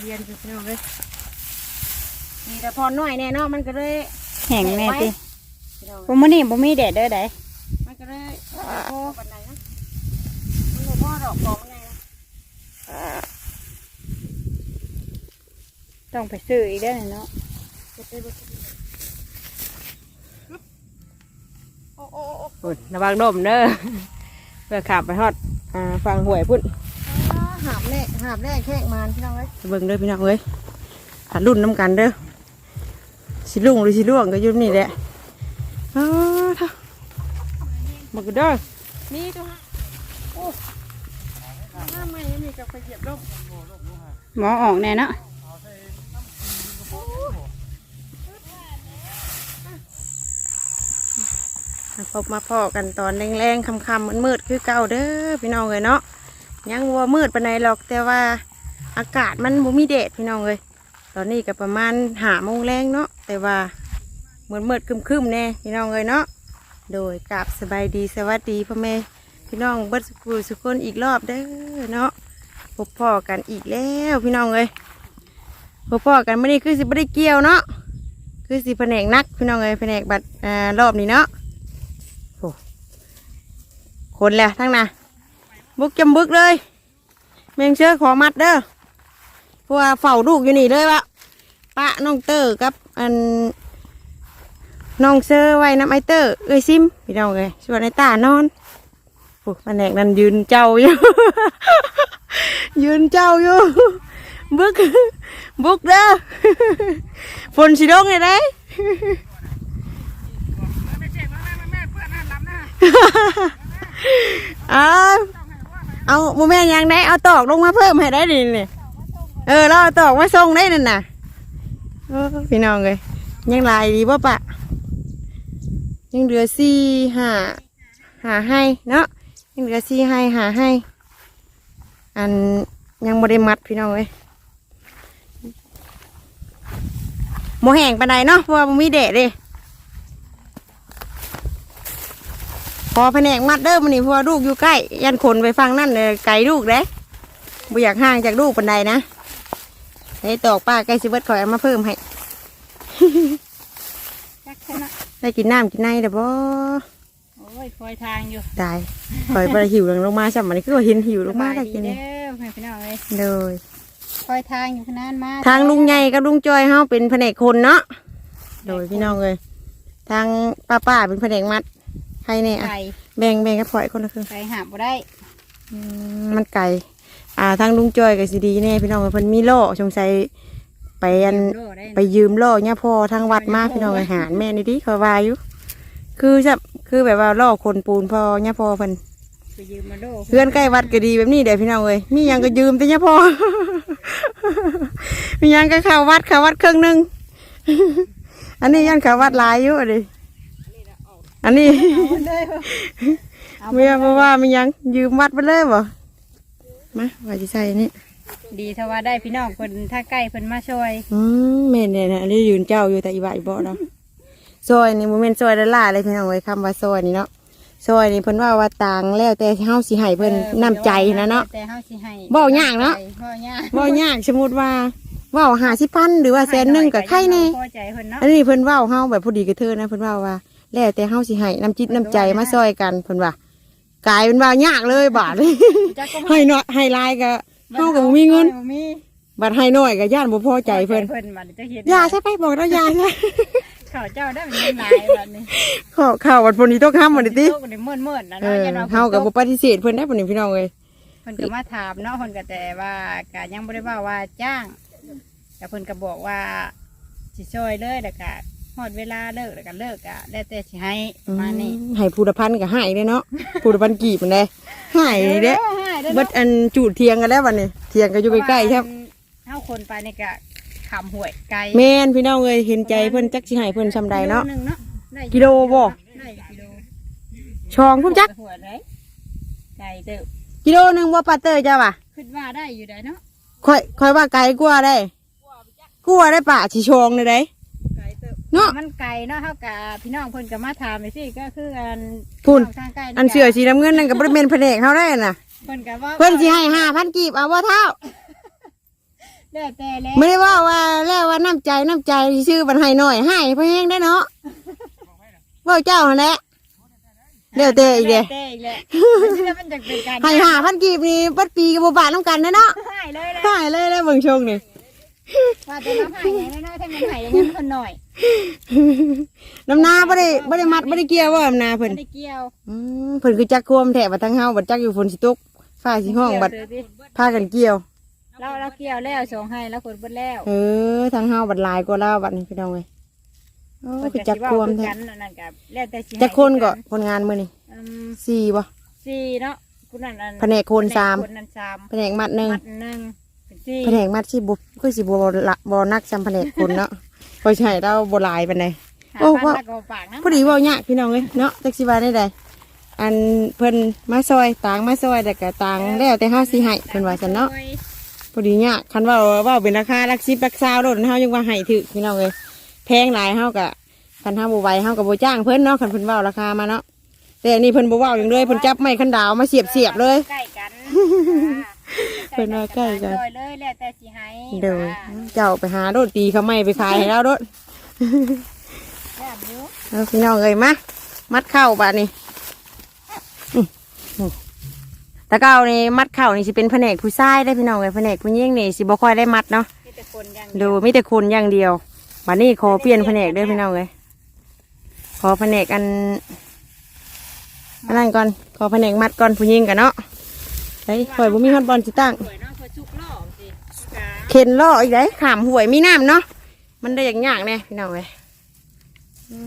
เรียนอยู่พี่น้องเลยนี่แต่พอน้อยแน่เนาะมันก็เลยแห้งแน่ติพี่น้องบ่มื้อนี้บ่มีแดดเด้อใดมันก็เลยโอ้ปันไหนนะมันบ่พอดอกกองไงนะต้องไปซื้ออีกเด้อเนาะเก็บไปเบิดโอ้โอ้โอ้โอ้ยระวังดมเด้อเพื่อขับไปฮอดอ่าฟังหวยพุ่นอ่า หาบแรกหาบแรกแข้งมันพี่น้องเลยเบิ่งเด้อพี่น้องเอ้ยหัดรุ่นน้ำกันเด้อสิลุ่งหรือสิล่วงก็อยุ่นี่แหละอ้าวเท่าบักเด้อนี่ตัวฮะโอ้หน้าใหม่นี่กับไปเหยียบร่มหมอออกแน่เนาะมาพบมาพ่อกันตอนแรงๆค่ำๆมืดๆคือเก่าเด้อพี่น้องเอ้ยเนาะ ยังวัวมืดปานใดหรอกแต่ว่าอากาศมันบ่มีแดดพี่น้องเอ้ยตอนนี้ก็ประมาณหาโมงแรงเนาะแต่ว่าเหมืดมืดๆครึมๆแน่พี่น้องเอ้ยเนาะโดยกราบสบายดีสวัสดีพ่อแม่พี่น้องเบิดสกุสุคนอีกรอบเด้อเนาะพบพ่อกันอีกแล้วพี่น้องเอ้ยพบพ่อกันไม่ได้คือสิบ่ได้เกี่ยวเนาะคือสิแผนกนักพี่น้องเอ้ยแผนกบัดอ่ารอบนี้เนาะคนแล้วทั้งน่ะ บุกจำบึกเลยเมงเชื่อขอมัดเด้อเพราะว่าเฝ้าลูกอยู่นี่เลยวะปะน้องเตอร์กับอันน้องเซอร์ไว้น้ำไอเตอร์เอ้ยซิมพี่น้องเลยส่วนไอตานอนโอ้แผนกนั้นยืนเจ้าอยู่ ยืนเจ้าอยู่บึกบุกเด้อฝนสิดงเลยได้เอา เอาโมแม่นยังได้เอาตอกลงมาเพิ่มให้ได้ดิเนี่ยเออเราเอาตอกมาส่งได้นั่นน่ะออพี่น้องเลยยังลายดีป่ะปะยังเหลือสี่หาหาให้เนาะยังเหลือสี่ให้หาให้ อันยังบ่ได้มัดพี่น้องเลยโมแห้งปานใดเนาะเพราะว่าบ่มีแดดเลย พอแผนกมัดเด้อมันนี่เพราะว่าลูกอยู่ใกล้ ยันคนไปฟังนั่นเลยไกลลูกเด้บ่อยากห่างจากลูกปันใดนะไอ้ตอกป้าใกล้สิเบิดขอยเอามาเพิ่มให้จักแค่นั้นได้กินน้ำกินในเด้อบ่โอ้ยคอยทางอยู่ตายคอยไปหิวลงมาใช่ไหมนี่คือว่าเห็นหิวลงมาได้สบยกินเด้นี่อแม่พี่น้องเอ้ยเลยคอยทางอยู่ขนาดมาทางลุงใหญ่กับลุงจอยเฮาเป็นแผนกคนเนาะโดยพี่น้องเลยทางป้าป้าเป็นแผนกมัด ใครเนี่ยอะไก่แบ่งแบ่งกับพ่อยคนละครึ่งไก่หาบ่ได้อืมมันไก่อ่าทางลุงจอยกับสีดีแน่พี่น้องเอ้ยเพิ่นมีโล่สงสัยไปอัน โลได้ไปยืมโล่เนี่ยพอทางวัดมาพี่น้องอาหารแม่นี่ดิเขาว่าอยู่คือจะคือแบบว่าล่อคนปูนพอเนี่ยพอเพิ่นไปยืมมาโลเพื่อนใกล้วัดก็ดีแบบนี้เดี๋ยวพี่น้องเอ้ยมีหยังก็ยืมแต่เนี่ยพอ มีหยังก็เข้าวัดเข้าวัดครึ่งหนึง อันนี้ยันเข้าวัดหลายอยู่อันนี้ อันนี้ เมียบอกว่ามีหยังยืมวัดไปเลยบ่มาว่าจะใส่อันนี่ดีถ้าว่าได้พี่น้องเพิ่นถ้าใกล้เพิ่นมาช่วย อืมแม่นเนี่ยนะอันนี้ยืนเจ้าอยู่แต่อีบาอีบ่เนาะซอยนี่โมเมนต์ซอยละล่าเลยพี่น้องเอ้ยคำว่าซอยนี่เนาะซอยนี่เพิ่นว่าว่าต่างแล้วแต่เฮาสิให้เพิ่นน้ำใจนะเนาะแต่เฮาสิให้เว้ายากเนาะเว้ายากเว้ายากสมมุติว่าเว้าหาสิพันหรือว่าแสนหนึงก็ใครแน่พอใจเพิ่นเนาะอันนี้เพิ่นเว้าเฮาแบบพอดีกับเธอนะเพิ่นว่าว่า แล้วแต่เฮาสิให้น้ำจิตน้ำใจมาซอยกันเพิ่นว่ากลายเป็นว่ายากเลยบาทจักก็ให้น้อยให้หลายก็เฮาก็บ่มีเงินบ่มีบัดให้น้อยก็ย่านบ่พอใจเพิ่นเพิ่นบัดนี้จะเฮ็ดอย่าใช่ไปบอกแล้วอย่าใช่ข้าวเจ้าได้มันยังหลายบัดนี้ข้าวข้าววันพนนี้ต้องห้ามวันนี้ติโลกนี่มืดๆนะเอเนาะอยันว่าเฮาก็บ่ปฏิเสธเพิ่นได้ปานนี้พี่น้องเอ้ยเพิ่นก็มาถามเนาะเพิ่นก็แต่ว่าก็ยังบ่ได้ว่าว่าจ้างแต่เพิ่นก็บอกว่าสิช่วยเลยแล้วก็ ฮอดเวลาเลิกแล้วก็เลิกอะแล้วแต่สิให้ประมาณนี้ให้ผู้ละพันก็ให้เด้เนาะผู้ละพันกี่มันได้ให้เด้ให้เด้อเบิดอันจูดเทียงกันแล้ววันนี้เทียงก็อยู่ใกล้ๆครับเฮาคนไปนี่ก็ขำห่วยไกลแม่นพี่น้องเอ้ยเห็นใจเพิ่นจักสิให้เพิ่นซำใดเนาะโลหงเนาะได้กิโลบ่ ได้กิโลช่องพุ่นจักหัวได้ไก่เติบกิโลหนึงบ่ปาเตอร์จ้าว่ะคิดว่าได้อยู่ได้เนาะค่อยค่อยว่าไกลกว่าได้กว่าได้ป่าสิช่องเลยได้ไก่ เติบเนาะ มันไก่เนาะเฮากับพี่น้องเพิ่นก็มาถามไปสิก็คืออันพุ่น ทางไก่อันเสือสีน้ำเงินนั่นก็บ่ได้แม่นแผนกเฮาได้น่ะ เพิ่นก็ว่าเพิ่นสิให้5,000กีบเอาบ่เท่าแล้วแต่แล้วไม่ได้ว่าว่าแล้วว่าน้ำใจน้ำใจชื่อบันไห้หน่อยให้เพื่อแห้งได้เนาะเว่าเจ้าหั่นแหละเดี๋ยวเตะอีกเด้แล้วแต่อีกแหละมันมันจะเป็นการให้หาพันกีบนี่ปัดปีกับบาทน้ำกันนะเนาะหายเลยแหละได้เลยได้เบิ่งชงนี่ว่าจะน้ำหายอย่างน้อยๆถ้ามันหายอย่างนี้คนหน่อย น้ำนาบ่ได้บ่ได้มัดบ่ได้เกี่ยวว่าน้ำนาเพิ่นไม่ได้เกี่ยวอืมเพิ่นคือจักควมแถบัดทั้งเฮาบัดจักอยู่ฝนสิตกฟ้าสิห้องบัดเกี่ยวเถอะสิพากันเกี่ยว เราเราเกี่ยวแล้วส่งให้แล้วคนเบิดแล้วเออทางเฮาบัดหลายกว่าเราบัดนี้พี่น้องเอ้ยโอ้เพิ่นคือก็จักสิเว้าควมคือแท้กันนั่นกับแล้วแต่สิจักคนก็คนงานมื้อนี้อืมสี่บ่ สี่เนาะคุณนั่นอันแผนกคนสามคนนั้นสามแผนกมัดหนึงมัดหนึ่งเป็นสี่แผนกมัดสิบ่คือสิบ่ละบ่นักจำแผนกคนเนาะ พอใช่เราบ่หลายปานใดหาโอ้พันว่าละก็ปากนะพอดีเว้ายากพี่น้องเอ้ยเนาะจักสิว่าได้ใดอันเพิ่นมาซอยต่างมาซอยแต่ก็ต่างแล้วแต่เฮาสิให้เพิ่นว่าซั่นเนาะพอดีเนี่ยคันว่าว่าเป็นราคาลักซิบลักซาวโดดเฮายังว่าให้ถึกพี่น้องเลยแพงหลายเฮากะคันเฮาบ่ไหวเฮากับบ่จ้างเพิ่นเนาะคันเพิ่นเว้าราคามาเนาะแต่อันนี้เพิ่นบ่เว้าอย่างเลยเพิ่นจับไม้คันดาวมาเสียบเสียบๆเลย ใกล้กัน เพิ่นว่าใกล้กัน โดยเลยแล้วแต่สิให้เด้อเจ้าไปหาโดดตีเขาไม้ไปขายให้แล้วโดดแบบนี้เอาพี่น้องเอ้ยมามัดเข้าบาดนี้อื้ออื้อตะเก้านี่มัดเข้านี่สิเป็นแผนกผู้ชายได้อพี่น้องเอ้ยแผนกผู้หญิงนี่สิบ่ค่อยได้มัดเนาะมีแต่คนอย่างดูมีแต่คนอย่างเดียวบัดนี้ขอเปลี่ยนแผนกเด้วยพี่น้องเลยขอแผนกอันอันนั้นก่อนขอแผนกมัดก่อนผู้หญิงกันเนาะ ไอ้ข่อยบ่มีฮอตบอลจิตั้งสวยเนาะคนชุกล่อสิกาเข็นล่ออีกได้ขามหวยมีน้ำเนาะมันได้อย่างยากแน่พี่น้องเลยอื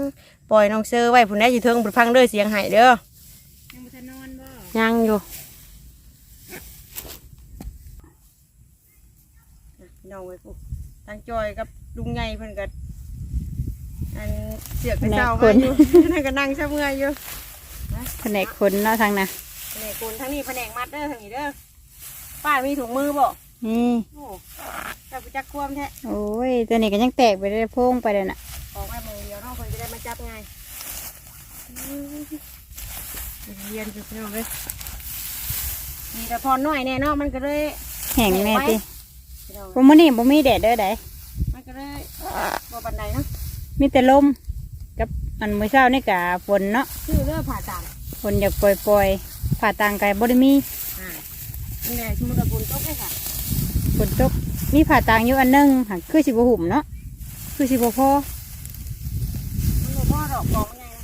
มปล่อยน้องเซอร์ไว้ผู้ใดอยู่เทิงผู้ฟังเด้อเสียงไห้เด้อยังบ่ทันนอนบ่ยังอยู่พี่น้องเว้ยพวกตั้งจอยกับลุงไงเพิ่นก็อันเสือกไปเศร้ามาอยู่นั่นก็นั่งเช้าเมื่อยอยู่แผนกคนเนาะทางน่ะ แผนกคนทั้งนี้แผนกมัดเด้อทางนี้เด้อป้ามีถุงมือบ่นี่โอ้เจ้าไปจักควมแท้โอ้ยตัวนี้ก็ยังแตกไปได้โพงไปเลยน่ะออกไว้มือเดียวเนาะเพิ่นจะได้มาจับไงเรียนไปพี่น้องเลยมีแต่พอน้อยแน่เนาะมันก็เลยแห้งแน่ติพี่น้องบ่มื้อนี้บ่มีแดดเด้อไดมันก็เลยบ่ปันใดเนาะมีแต่ลมกับอันมื้อเช้านี่ก็ฝนเนาะชื่อเรื่องผ่าตัดฝนอยากปล่อยๆ ผ่าตังก็บ่ได้มีอ่านี่แหละสมุนไพรบุญตกเลยค่ะฝนตกมีผ่าตังอยู่อันหนึงหักคือสิบ่หุ่มเนาะคือสิบ่พอมันบ่พ่อดอกบอกมันไงนะ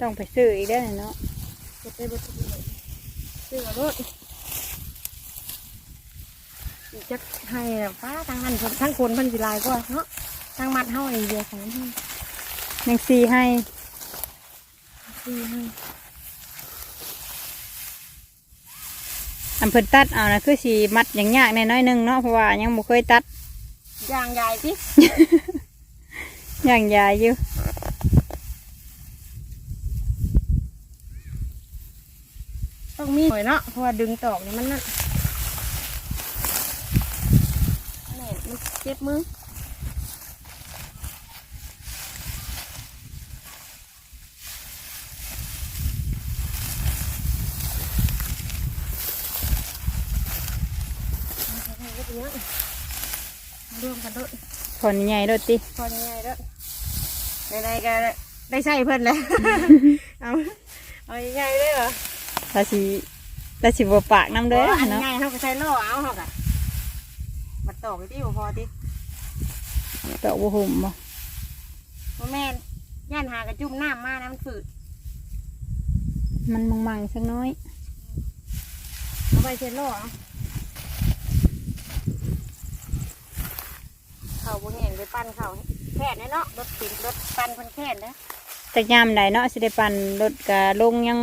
ต้องไปซื้ออีกได้อเนาะเก็บไปบนทุกเลยชื่อว่ารถอีกจะให้แบบฟ้าทางนั้นทั้งคนเพันสิหลายกว่าเนาะทางมัดเฮาเองเดียวของมันให้แมงซีให้ ซื้อให้อันเพิ่นตัดเอานะคือสีมัดอย่างยากแน่น้อยหนึงเนาะเพราะว่ายังบ่เคยตัดย่างใหญ่สิอย่างยายอยู่ต้องมีหน่อยเนาะเพราะว่าดึงตอกนี่มันนั่นแหน่มันเจ็บมือ ร่วมกัน ด้วยผลใหญ่โดดติพอยังไงด้วยในๆก็ได้ใช่เพิ่นแล้ว เอาเอายังไงด้วยเหรอถ้าสิถ้าสิบ่ปากน้ำเด้ออันเนาะง่ายเขาก็ใช้ล่อเอาเขากะบัดตอกที่บ่พอติตอกบ่หุ่มบ่บ่แม่นย่านหากระจุ่มน้ำมานะมันฝืดมันมังๆสักน้อยเอาไปเช็ดล่อเอา เขาบ่เห็นไปปั้นเขาแค่นี้เนาะรถติดรถปั้นเพิ่นแค่นนะจักยามใดเนาะสิได้ปั่นรถกะลงยัง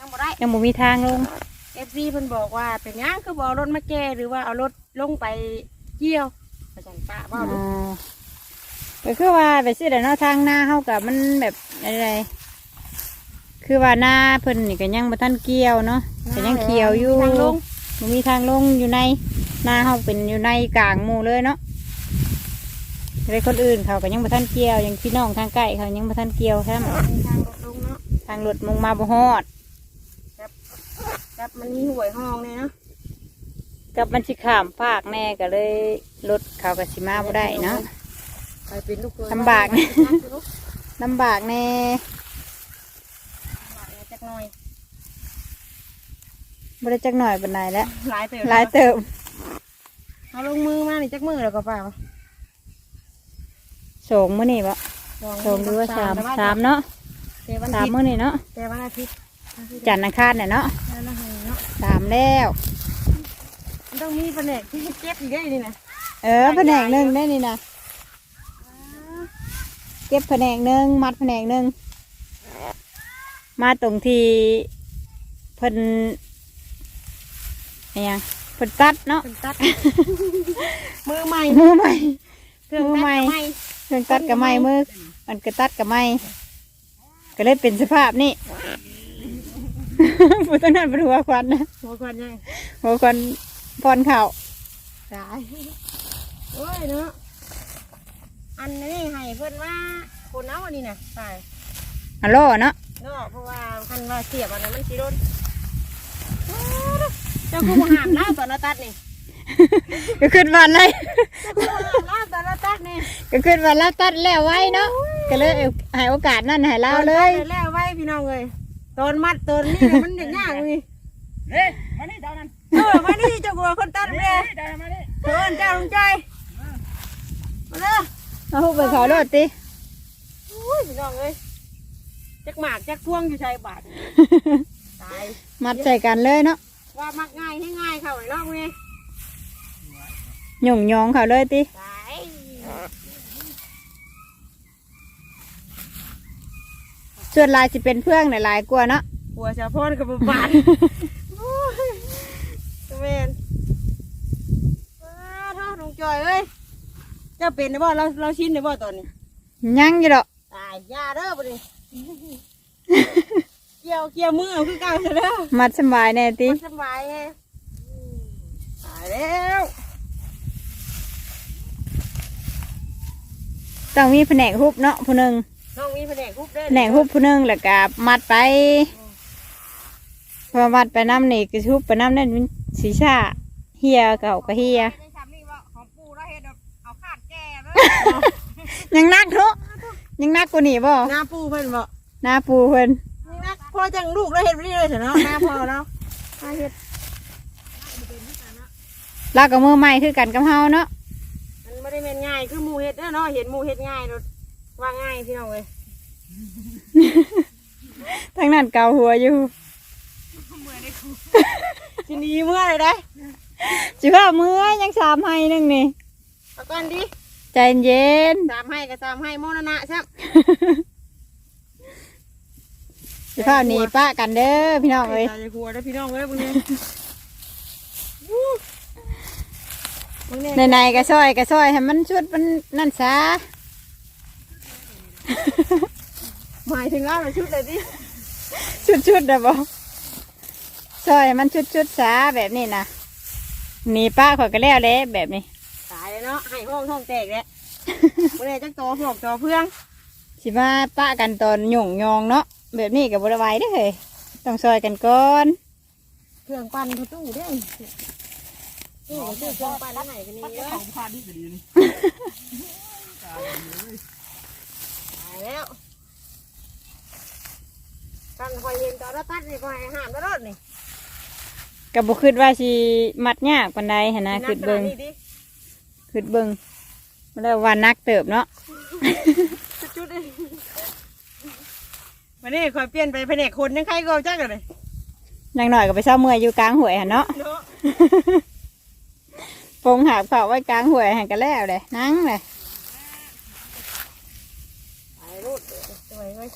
ยังบ่ได้ยังบ่มีทางลงเอฟซีเพิ่นบอกว่าเป็นหยังคือบ่เอารถมาแก้หรือว่าเอารถลงไปเกี่ยวประจันป้าอ๋ว่าอลูกก็คือว่าไปสิได้เนาะทางหน้าเฮากับมันแบบอะไรคือว่าหน้าเพิ่นนี่ก็ยังบ่ทันเกี่ยวเนาะก็ยังเขียวอยู่ทางลงบ่มีทางลงอยู่ในหน้าเฮาเป็นอยู่ในกลางหมู่เลยเนาะ เลยคนอื่นเขาก็ยังบ่ทันเกี่ยวอย่างพี่น้องทางใกล้เขายังบ่ทันเกี่ยวแท้ทางรถลงเนาะทางรถมงมาบ่ฮอดกับมันมีหวยห้องเนี่ยเนาะกับมันสิข้ามภาคแน่ก็เลยรถเขาก็สิมาบ่ได้เนาะไปเป็นลูกเคยลำบากเนี่ยลำบากแน่จักหน่อยบ่ได้จักหน่อยปานใดแล้วหลายเติบหลายเติมเอาลงมือมานี่จักมือแล้วก็เปล่า สองมื้อนี่บ่สองหรือว่าสามสามเนาะแต่วันสามอาทิตย์มื้อนี่เนาะแต่วันอาทิตย์จันทร์อังคารเนี่ยเนาะแล้วนะเนาะสามแล้วมันต้องมีแผนกที่เจ็บอีกได้นี่นะเออแผนกหนึ่งได้นี่นะเก็บแผนกหนึ่งมัดแผนกหนึ่งมาตรงที่เพิ่นอะไรยังเพิ่นตัดเนาะเป็นตัดมือใหม่มือใหม่เครื่องตัดมือใหม่ใหม่ เครื่องตัดกับไม้มือมันก็ตัดกับไม้ก็เลยเป็นสภาพนี่ ผู้ต้นนั้นเป็นหัวควันนะหัวควันยังหัวควันพรเข่าตายโอ้ยเนาะอันนี้ให้เพื่อนว่าคนเอาอันนี้นะตายอัลโหลเนาะเนาะเพราะว่าคันว่าเสียบอันนั้นมันสีโดนโอ้ยเจ้าคือบ่หามล่าตอนเราตัดนี่ ก็ขึ้นวันเลยเจ้าคือบ่หามล่าตอนเราตัดนี่ก็ขึ้นวันแล้วตัดแล้วไว้เนาะก็เลยเอาให้โอกาสนั่นให้เราเลยตอนตัดแล้วไว้พี่น้องเลยตอนมัดตอนนี้น่ะมันอย่างยากเลยเฮ้ยมานี่เจ้านั่นเออมานี่เจ้ากลัวคนตัดเลยเจ้ามานี่เชิญเจ้าลงใจมาเลยเอาหุบไปเขาโลดติอุ้ยพี่น้องเอ้ยจักหมากจักพวงอยู่ชายบาทตายมัดใส่กันเลยเนาะว่ามักง่ายให้ง่ายเข้าไอ้น้องไง หยุ่งยองเขาเลยติตายส่วนลายสิเป็นเพื่องในลายกลัวาเนาะหัวชาพอนกับบาทโอ้ยเวนว้าท่อน้องจอยเอ้ยเจ้าเป็นได้บ่เราเราชินได้บ่ตอนนี้ยังอยู่ดอกตายยาเด้อบ่ดิเกี่ยวเกี่ยวมือเอาคือเก่าเถอะเด้อมัดสบายแน่ติมันสบายไงตายแล้ว ต้องมีแผนกหุบเนาะผู้หนึ่งน้องมีแผนกคุบเด้อแผนกหุบผู้หนึ่งแล้วก็มัดไปพอมัดไปน้ำนี่ก็หุบไปน้ำนั่นมันสีชาเฮียเก่าก็เฮียได้ซ้ำนี่ว่าของปู่เราเฮ็ดเอาขาดแก่เด้อยังนักเนาะยังนักกว่านี่บ่หน้าปู่เพิ่นบ่หน้าปูเพิ่นนี่นะพ่อจังลูกเราเฮ็ดบ่ได้เลยเถอะเนาะหน้าพ่อเราหน้าเฮ็ดลากกับมือใหม่คือกันกับเฮาเนาะ มันไม่ได้เป็นง่ายคือหมูเฮ็ดเด้อเนาะเห็นหมูเฮ็ดง่ายเนาะว่าง่ายพี่น้องเอ้ยทั้งนั้นเกาหัวอยู่สิหนีเมื่อเลยได้จิว่ามือยังสามให้หนึงนี่เอาก่อนดิใจเย็นสามให้กับสามให้โมนนะใช่สิพาหนีป้ากันเด้อพี่น้องเอ้ยตายหัวได้อพี่น้องเอ้ยพวกนี้ พวกนี้ในในๆก็ซอยก็ซอยให้มันชุดมันนั่นซะหมายถึงว่าเราชุดเลยดิชุดชุดๆนะบอซอยให้มันชุดชุดๆซะแบบนี้นะหนีป้าข่อยก็แล้วแหละแบบนี้ตายเลยเนาะให้ห้องท้องแตกแล้วพวกนี้จักโตพวกจอเพื่องสิมาป้ากันตอนหยุ่งยองเนาะแบบนี้กับบริวายเด้อเฮ้ยต้องซอยกันก่อน เครื่องปั่นเขาตู้เด้ อตู้ก็ซื้อเครื่องปั่นแล้วไหนกันนี่เด้อของพาดนี่ก็ดีนี่ตายแล้วกันคอยเห็นต่อนเราตัดนี่คอยห้ามตลอดนี่กับบุคิดว่าสิมัดยากปันใดหนนะคิดเบิงนักขนานี้ดิคิดเบิงแล้ววันนักเติบเนาะจุดๆเลยวันนี้คอยเปลี่ยนไปแผนกคนยังใครก็เจักกันเลยนางหน่อยก็ไปเศร้าเมื่อยอยู่กลางหวยหันเนาะ ปงหาบเผาไว้กลางหวยหันกันแล้วเลยนั่งเลยไปรูดสวยเว้ย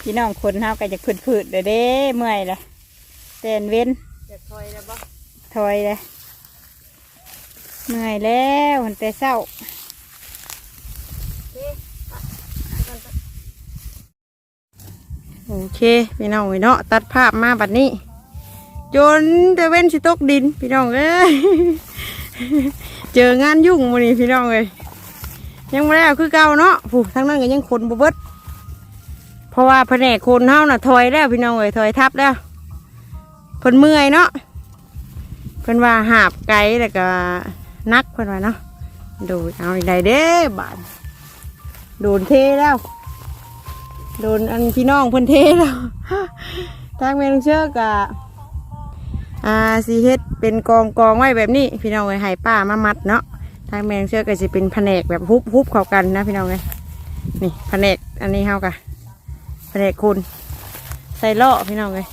พี่น้องคนเฮาก็จะพืดๆเด้อเด้เมื่อยละเต้นเว้นอยากคอยแล้วบ่ถอยเลยเมื่อยแล้วหันแต่เศร้า โอเคอะไปกันไป โอ เคพี่น้องเอ้ยเนาะตัดภาพมาบัดนี้ จนเดเว้นสิตกดิน พี่น้องเอ้ยเจองานยุ่งมื้อนี้พี่น้องเอ้ยยังไม่ได้เอาคือเก่าเนาะผู้ทั้งนั้นก็ยังคนบ่เบิดเพราะว่าแผนกคนเฮาน่ะถอยแล้วพี่น้องเอ้ยถอยทับแล้วเพิ่นเมื่อยเนาะเพิ่นว่าหาบไกลแล้วก็นักเพิ่นว่าเนาะดูเอาอีกใดเด้บาดโดนเทแล้ว โดนอันพี่น้องเพิ่นเทแล้วทางแม่ลุงเชือกอะอ่าสีเฮ็ดเป็นกองกองไว้แบบนี้ พี่น้องเอ้ยให้ป้ามามัดเนาะทางแมงเชือกก็จะเป็นแผนกแบบฮุบฮุบเข้ากันนะพี่น้องเลยนี่แผนกอันนี้เฮากะแผนกคุณใส่ล่อพี่น้องเลย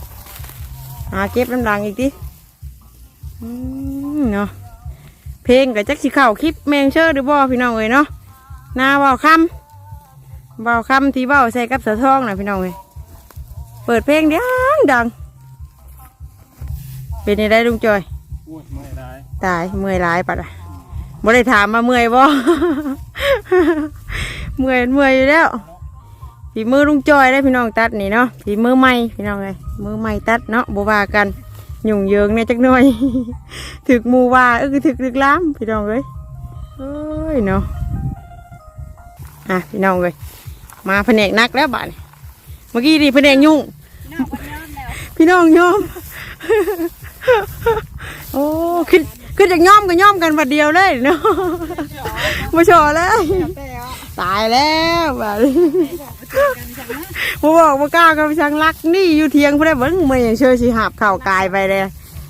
หาเก็บน้ำดังอีกทีอืมเนาะเพลงกับจักสิเข่าคลิปแมงเชือกหรือบ่พี่น้องเลยเนาะนาบาคำ เบาคำที่เบาใส่กับเสือทองนะพี่น้องเลยเปิดเพลงดังดัง เป็นยังไงลุงจอยอุ้ยไม่ได้ตายเมื่อยร้ายปัดอะบ่ได้ถามมาเมื่อยบ่เมื่อยเมื่อยอยู่แล้วฝีมือลุงจอยได้พี่น้องตัดนี่เนาะฝีมือใหม่พี่น้องเลยมือใหม่ตัดเนาะบ่ว่ากันยุ่งเหยิงเนี่ยจักหน่อยถึกหมูว่าเออถึกถึกล้ามพี่น้องเลยเอ้ยเนาะอะพี่น้องเลย มาแผนกนักแล้วบานเมื่อกี้นี่แผนกยุ่ง พี่น้องยอม โอ้ขึ้นขึ้นจากย่อมก็ย่อมกันบัดเดียวเลยเนาะมาชอแล้วตายแล้วบัดนี้บ่บอกบ่กล้ากับช่างรักนี่อยู่เทียงเพิ่อนได้เบิ่งมื้อยังเชื่อสิหาบเข้ากายไปเลย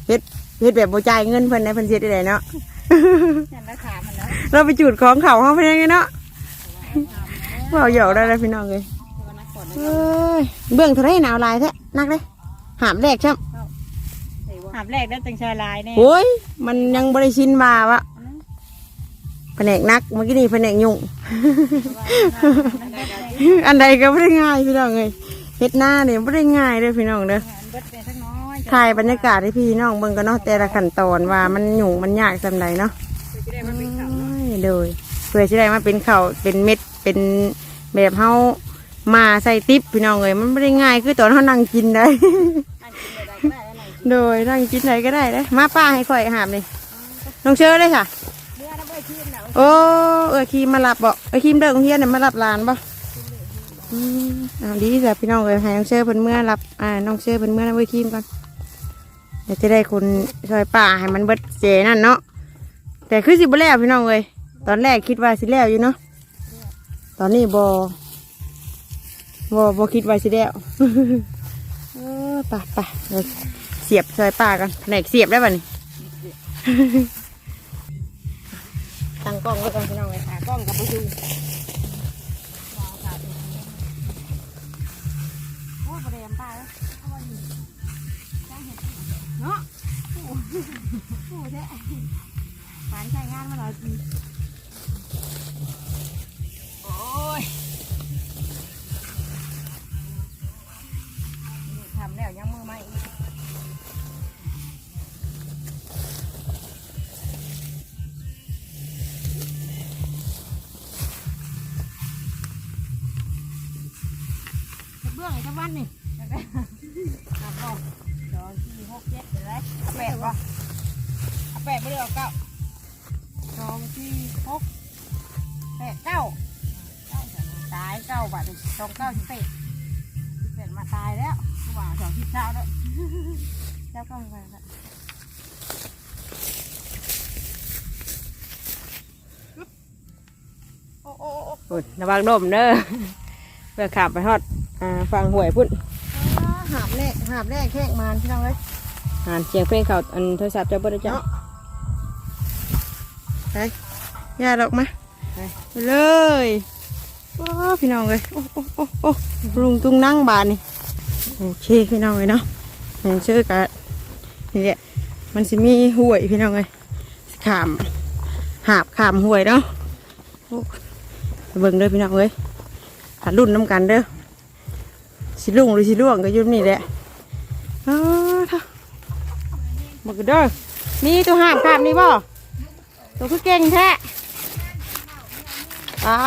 เฮ็ดเฮ็ดแบบโบ่จ่ายเงินเพิ่นได้เพิ่นเฮ็ดได้เนาะนั่นามมันแล้วเราไปจุดของเขาเฮาเพิ่นยังไงเนาะ เอาหยอกได้แล้วพี่น้องเอ้ยเอ้ยเบื้องเท่าไรหนาวหลายแท้นักเด้หามแรกใช่ถามแรกได้จังชายลายแน่โอ้ยมันยังบริชินมาวะแผนกนักเมื่อกี้นี่แผนกยุ่งอันใดก็ไม่ได้ง่ายพี่น้องเลยเฮ็ดหน้าเนี่ยไม่ได้ง่ายเลยพี่น้องเด้อเบิดไปสักน้อยถ่ายบรรยากาศให้พี่น้องเบิ่งกันเนาะแต่ละขั้นตอนว่ามันยุ่งมันยากสำใดเนาะจะได้มันเป็นเขาโอ้ยโดยเพื่อจะได้มาเป็นข้าวเป็นเม็ด เป็นแบบเฮามาใส่ติ๊บพี่น้องเลยมันไม่ได้ง่ายคือตอนเฮานั่งกินได้ โดยนั่งกินไหนก็ได้เลยมาป้าให้ข่อยหามเลยน้องเชิญเลยค่ะเมื่อน้ำเบิดชื่นแล้วโอ้เออคีมมารับบ่เออคีมเดินเฮียนเนี่ยมารับหลานบ่อืมเอาดีจ้ะพี่น้องเอ้ยให้น้องเชื่อเพิ่นเมื่อรับอ่าน้องเชื่อเพิ่นเมื่อนะเว้ยคีมก่อนเดี๋ยวจะได้คนช่วยป่าให้มันเบิดเจนั่นเนาะแต่คือสิบ่แล้วพี่น้องเอ้ยตอนแรกคิดว่าสิแล้วอยู่เนาะ ตอนนี้บ่บ่บ่คิดไว่าสิแล้วเออป่ะป่ะเดี๋ยวเสียบช่วยป่ากันแผนกเสียบได้ป่ะนี่ตั้งกล้องไว้ก่อนพี่น้องเลยหากล้องกับผู้ดูโอ้ยประเดี๋ยวป้าแล้วเอาไว้นี่จ้าเนาะโอ้โหแท้ฝันใช้งานมาหลายปี ทำแล้วยังมือใหม่อีกเบื้องไอ้ตะวันนี่นับบ่สองสี่หกเจ็ดเดี๋ยวไรเอาแปดบ่เอาแปดไม่ได้เอาเก้าสองสี่หกแปดเก้าเก้า ตายเก้าบาทสองเก้าสิบแปดสิบแปดมาตายแล้วกูว่าสองสิบเก้าแล้วเจ้าก็ไปแล้วโอ้โอ้โอ้พุ่นระวังดมเด้อเพื่อขับไปฮอดอ่าฟังหวยพุ่นหาบแรกหาบแรกแข้งมันพี่น้องเอ้ยอ่านเสียงเพลงเขาอันโทรศัพท์เจ้าบ่ได้จ้ะ ไปย่าดอกมาไปไปเลย ว้าพี่น้องเลยโอ้โอ้โอ้โอ้ลุงตุงนั่งบานนี่โอเคพี่น้องเลยเนาะอย่างชื่อกะนี่แหละมันสิมีห่วยพี่น้องเลยขามหาบขามห่วยเนาะเบิ่งเด้อพี่น้องเลยหัดรุ่นน้ำกันเด้อสิลุงหรือสิล่วงก็ยุ่นี่แหละอ้าวท่าบอกเด้อนี่ตัวหาบขามนี่บ่ตัวคือเก่งแท้ อ้า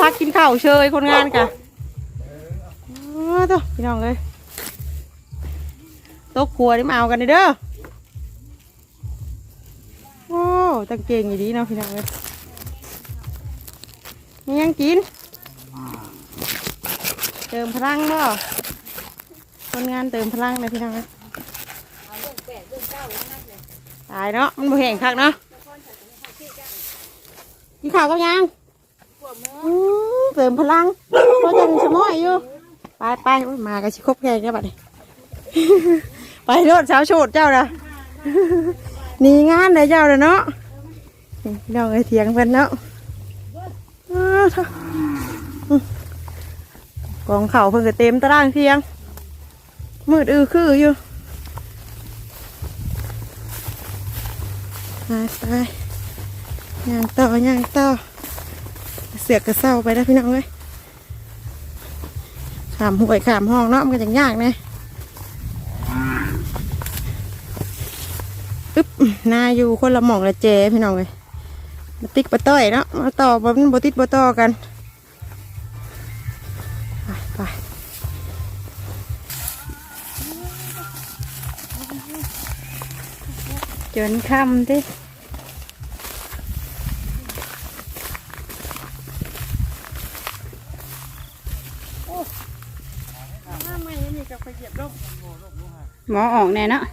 พักกินข้าวเชยคนงานกะอ๋อตัวพี่น้องเลยโต๊ะครัวนี่มาเอากันเด้อโอ้ตังเก่งอยู่ดีเนาะพี่น้องเลยมียังกิน เติมพลังเนาะคนงานเติมพลังเลยพี่น้องนะตายเนาะมันบ่แห้งคักเนาะกินข้าวกับยัง อือเติมพลังเพราะจังสมอยอยู่ ไปไปมากันชิคบแค่นี้บัดนี้ ไปรถสาวโฉดเจ้านะนี่งานเลยเจ้าเลยเนาะน้องไอเถียงเพิ่นเนาะกองเข่าเพิ่นก็เต็มตารางเทียง มืดอือคืออยู่ไปไปย่างต่อย่างต่อ สือกกระเศร้าไปแล้วพี่น้องเอ้ยขามห่วยขามห้องเนาะมันก็จังยากน่อึ๊บหนาอยู่คนละหม่องละเจพี่น้องเลยมาติ๊กปะต้อยเนาะมาต่อบ่มันบ่ติดบ่ต่อกันไปไปจนค่ำดิ หน้าใหม่ยังมีกับไปเหยียบร่ม หมอออกแน่เนาะ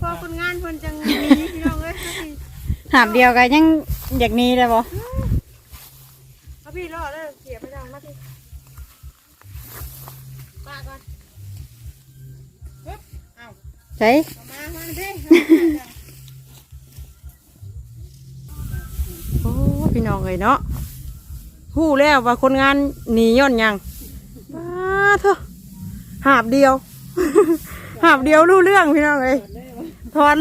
พอคนงานเพิ่นจังมีพี่น้องเอ้ยหาบเดียวกันยังอยากหนี้เลยบ่เอาพี่รอเลยเสียไปจังมาพี่ป้าก่อนใช่เอามามาพี่โอ้พี่น้องเอ้ยเนาะ ฮู้แล้วว่าคนงานหนีย้อนหยังป้าเถอะหาบเดียว หาบเดียวรู้เรื่องพี่น้องเอ้ยถอน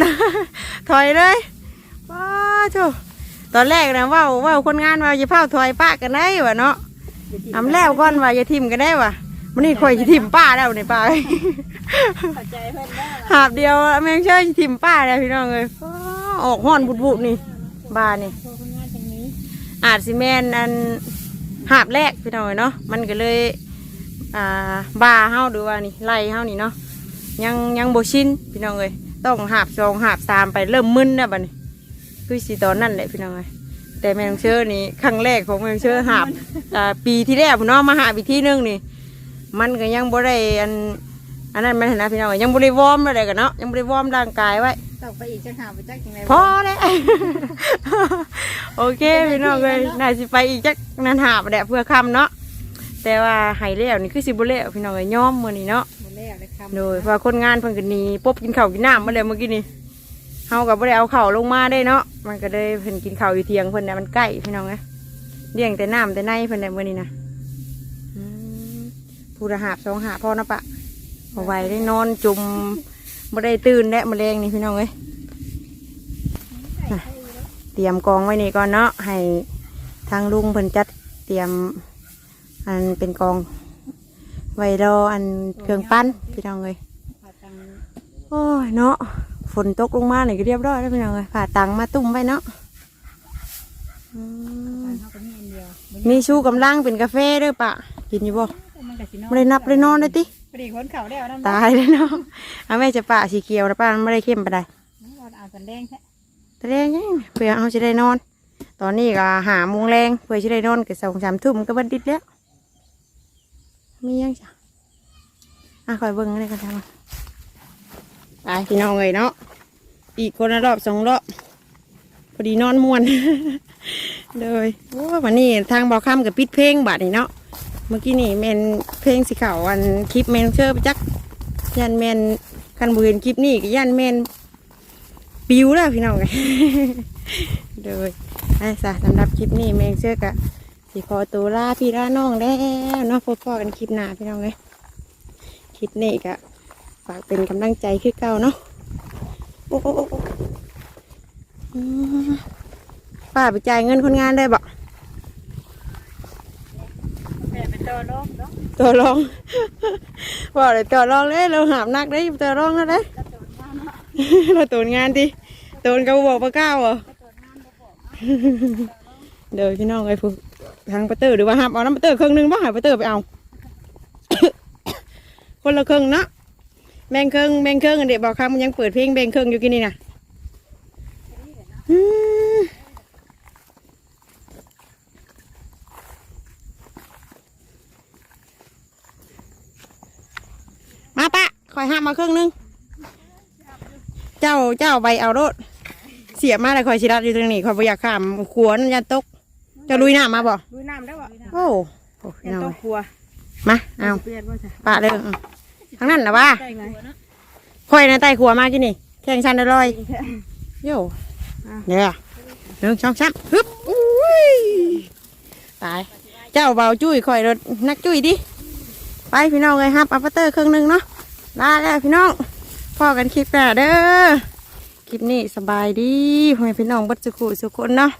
ถอยเลยป้าเถอะตอนแรกนะเว่าเว่าคนงานว่าจะเผาถอยป้ากันได้วะเนาะทำแล้วก่อนว่าจะทิมกันได้วะมันนี่คอยจะทิมป้าแล้วนี่ป้าเข้าใจเพิ่นแล้วหาบเดียวแมงเชื่อทิมป้าแล้วพี่น้องเลยฟ้าออกห้อนบุดบุดๆนี่บานี่พอคนงานจังนี้อาจสิแมนอัน หาบแรกพี่น้องเอ้ยเนาะมันก็เลยอ่าบาเฮาดูว่านี่ไล่เฮานี่เนาะยังยังโบชินพี่น้องเอ้ยต้องหาบสองหาบสามไปเริ่มมึนแล้วบัดนี้คือสีตอนนั่นแหละพี่น้องเอ้ยแต่แมงเชื่อนี่ครั้งแรกของแมงเชื่อหาบอ่าปีที่แล้วพุ่นเนาะมาหาบอีกที่นึงนี่ มันก็ยังบ่ได้อันอันนั้นมันเห็นนะพี่น้องเอ้ยยังบ่ได้วอร์มอะไรกันเนาะยังบ่ได้วอร์มร่างกายไว้ ต้องไปอีกจังหาไปจักจังไดพอแล้วโอเคพี่น้องเลยน่าสิไปอีกจักนันหาบแดดเพื่อคำเนาะแต่ว่าไห้แล้วนี่คือสิบุเล่พี่น้องเลยย่อมมือนี้เนาะบ่แล้วเลยคำโดยเพราะว่าคนงานเพิ่นก็หนีปุ๊บกินข้าวกินน้ำมาเลยเมื่อกี้นี่เฮากับบ่ได้เอาข้าวลงมาได้เนาะมันก็เลยเพิ่นกินข้าวอยู่เทียงเพิ่นน่ะมันใกล้พี่น้องเอ้ยเลี้ยงแต่น้ำแต่ในเพิ่นน่ะมื้อนี้นะอืมผู้ละหาบสองหาบพอนะปะเอาไว้ได้นอนจุ่ม บ่ได้ตื่นและแมลงนี่พี่น้องเอ้ยเตรียมกองไว้นี่ก่อนเนาะให้ทางลุงเพิ่นจัดเตรียมอันเป็นกองไว้รออันเครื่องปั้นพี่น้องเลยผ่าตังโอ้ยเนาะฝนตกลงมาหน่อยก็เรียบร้อยแล้วพี่น้องเลยผ่าตังมาตุ้มไว้เนาะอืมเฮาก็มีอันเดียวบ่มีชูกำลังเป็นกาแฟเด้อปะกินอยู่บ่มันก็สินอนไม่ได้นับได้นอนเลยติ พอดีคนเขาแล้วนำตายเลยเนาะเอาแม่จะปะสีเขียวนะป้ามันไม่ได้เข้มไปได้เราเอาสันแดงแท้ตะแรงยังเพื่อเอาจะได้นอน ตอนนี้ก็หาโมงแรงเพื่อจะได้นอนก็สองสามทุ่มก็บันดิดแล้ว มียังจ้ะอะคอยเบิ้งเลยกันทำไปพี่น้องเลยเนาะ อีกคนละรอบสองรอบพอดีนอนม่วนเลยโอ้วันนี้ทางบอกคำกับปิดเพลงบาดนี่เนาะ เมื่อกี้นี่แมนเพลงสีขาวอันคลิปแมนเชื่อไปจักยันแมนกันบุเห็นคลิปนี่ก็ยันแมนปิวแล้วพี่น้องเลยโดยไอ้สาสำหรับคลิปนี้แมงเชื่อกะสิขอตัวล่าพี่ล่าน้องแล้วเนาะพบพอกันคลิปหน้าพี่น้องเลยคลิปนี้กะฝากเป็นกำลังใจคือเก่าเนาะโอ้โอ้โอ้โอ้ป้าไปจ่ายเงินคนงานได้บ่ แม่เป็นตัวล้มเนาะตัวรองบอกเลยตัวรองเลยเราหามนักได้ตัวรองแล้วได้เราตัวงานดิตัวกระบอกปลาก้าวเหรอเดี๋ยวพี่น้องไอ้ผู้ทางประตอร์หรือว่าหามเอาน้ำประเตอร์เครื่องหนึงบ้างให้ประตอร์ไปเอา คนละเครื่องเนาะแบงเครื่องแบงเครื่องอันเด็กบอกคำมันยังเปิดเพลงแบงเครื่องอยู่กินนี่นะ อืมมาปะ คอยห้ามมาครึ่งหนึง เจ้าเจ้าใบเอาโรดเสียมาแล้วคอยชิรัดอยู่ตรงนี้คอยบ่อยากข้ามขวนยันตกเจะลุยน้ำมาบ่ดูน้ำได้บ่โอ้โหยังต้องครัวมาเอาเปลี่ยนว่าจ้ะปะเลยอืมทางนั้นนะว่าได้ไงคอยในใต้ขัวมากินนี่แข่งชันอร่อยโย่เดี๋ยวหนึ่งสองสามฮึบอุ้ยตายเจ้าเบาจุ้ยคอยรถนักจุ้ยดิไปพี่น้องเลยครับอัปเปอร์เตอร์เครื่องหนึงเนาะ ลาแล้วพี่น้องพ่อกันคลิปหน้าเด้อคลิปนี้สบายดีพ่อแม่พี่น้องบัดสุขุสุขคนเนาะ